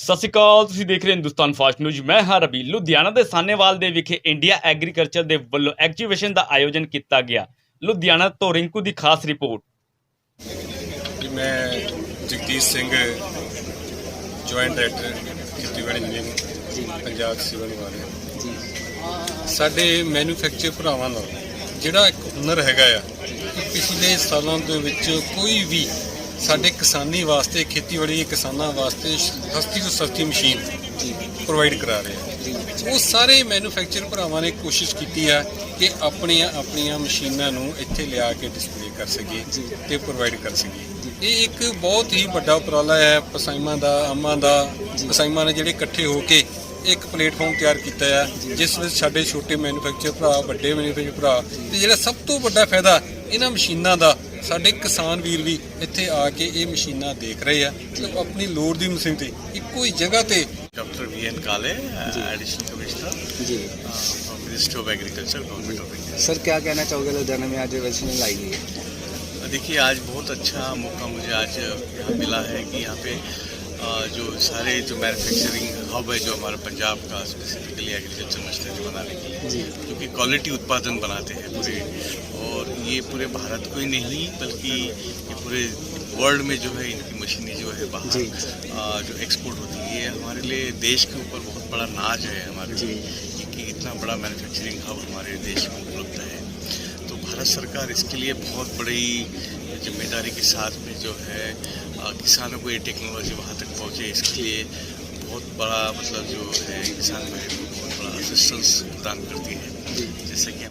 ਸਤਿ ਸ਼੍ਰੀ ਅਕਾਲ ਤੁਸੀਂ ਦੇਖ ਰਹੇ ਹੋ ਹਿੰਦੁਸਤਾਨ ਫਾਸਟ ਨਿਊਜ਼ ਮੈਂ ਹਾਂ ਰਵੀ। ਲੁਧਿਆਣਾ ਦੇ ਸਾਨੇਵਾਲ ਦੇ ਵਿਖੇ ਇੰਡੀਆ ਐਗਰੀਕਲਚਰ ਦੇ ਵੱਲੋਂ ਐਗਜੀਬਿਸ਼ਨ ਦਾ ਆਯੋਜਨ ਕੀਤਾ ਗਿਆ। ਲੁਧਿਆਣਾ ਤੋਂ ਰਿੰਕੂ ਦੀ ਖਾਸ ਰਿਪੋਰਟ। ਜੀ ਮੈਂ ਜਗਦੀਸ਼ ਸਿੰਘ ਜੁਆਇੰਟ ਡਾਇਰੈਕਟਰ ਖੇਤੀਬਾੜੀ ਇੰਜੀਨੀਅਰਿੰਗ ਪੰਜਾਬ ਸਿਵਲ ਵਾਲੇ। ਸਾਡੇ ਮੈਨੂਫੈਕਚਰ ਭਰਾਵਾਂ ਦਾ ਜਿਹੜਾ ਇੱਕ ਹੁਨਰ ਹੈਗਾ ਆ ਪਿਛਲੇ ਸਾਲਾਂ ਦੇ ਵਿੱਚ ਕੋਈ ਵੀ ਸਾਡੇ ਕਿਸਾਨੀ ਵਾਸਤੇ ਖੇਤੀਬਾੜੀ ਦੇ ਕਿਸਾਨਾਂ ਵਾਸਤੇ ਸਸਤੀ ਤੋਂ ਸਸਤੀ ਮਸ਼ੀਨ ਪ੍ਰੋਵਾਈਡ ਕਰਾ ਰਹੇ ਆ। ਉਹ ਸਾਰੇ ਮੈਨੂਫੈਕਚਰ ਭਰਾਵਾਂ ਨੇ ਕੋਸ਼ਿਸ਼ ਕੀਤੀ ਆ ਕਿ ਆਪਣੀਆਂ ਆਪਣੀਆਂ ਮਸ਼ੀਨਾਂ ਨੂੰ ਇੱਥੇ ਲਿਆ ਕੇ ਡਿਸਪਲੇ ਕਰ ਸਕੀਏ ਤੇ ਪ੍ਰੋਵਾਈਡ ਕਰ ਸਕੀਏ ਇਹ ਇੱਕ ਬਹੁਤ ਹੀ ਵੱਡਾ ਉਪਰਾਲਾ ਹੈ ਪਸਾਈਮਾਂ ਦਾ ਆਮਾਂ ਦਾ। ਪਸਾਈਮਾਂ ਨੇ ਜਿਹੜੇ ਇਕੱਠੇ ਹੋ ਕੇ ਇੱਕ ਪਲੇਟਫਾਰਮ ਤਿਆਰ ਕੀਤਾ ਹੈ ਜਿਸ ਵਿੱਚ ਸਾਡੇ ਛੋਟੇ ਮੈਨੂਫੈਕਚਰ ਭਰਾ ਵੱਡੇ ਮੈਨੂਫੈਕਚਰ ਭਰਾ ਤੇ ਜਿਹੜਾ ਸਭ ਤੋਂ ਵੱਡਾ ਫਾਇਦਾ ਇਹਨਾਂ ਮਸ਼ੀਨਾਂ ਦਾ ਸਾਡੇ ਕਿਸਾਨ ਵੀਰ ਵੀ ਇੱਥੇ ਆ ਕੇ ਇਹ ਮਸ਼ੀਨਾਂ ਦੇਖ ਰਹੇ ਆ ਤੇ ਉਹ ਆਪਣੀ ਲੋੜ ਦੀ ਮਸ਼ੀਨ ਤੇ ਇੱਕੋ ਹੀ ਜਗ੍ਹਾ ਤੇ Dr. V.N. Kale, uh, Additional Commissioner ji uh, from Ministry of Agriculture, Government of India. Sir क्या कहना चाहोगे लुधियाना में आज वैक्सीन लाई गई है Uh, देखिए आज बहुत अच्छा मौका मुझे आज यहाँ मिला है कि यहाँ पे uh, जो सारे जो मैन्युफैक्चरिंग हब है जो हमारा पंजाब का स्पेसिफिकली एग्रीकल्चर मशीनरी बनाने के लिए जी जो कि क्वालिटी उत्पादन बनाते हैं पूरे और ये पूरे भारत को ही नहीं बल्कि ये पूरे वर्ल्ड में जो है इनकी मशीनें जो है बाहर जो। एक्सपोर्ट होती है ये हमारे लिए देश के ऊपर बहुत बड़ा नाज है हमारे लिए कि, इतना बड़ा मैन्युफैक्चरिंग हब हमारे देश में उपलब्ध है। तो भारत सरकार इसके लिए बहुत बड़ी ज़िम्मेदारी के साथ में जो है किसानों को ये टेक्नोलॉजी वहाँ तक पहुँचे। इसके लिए बहुत बड़ा मतलब जो है किसान भाई को बहुत बड़ा असिस्टेंस प्रदान करती है। जैसे कि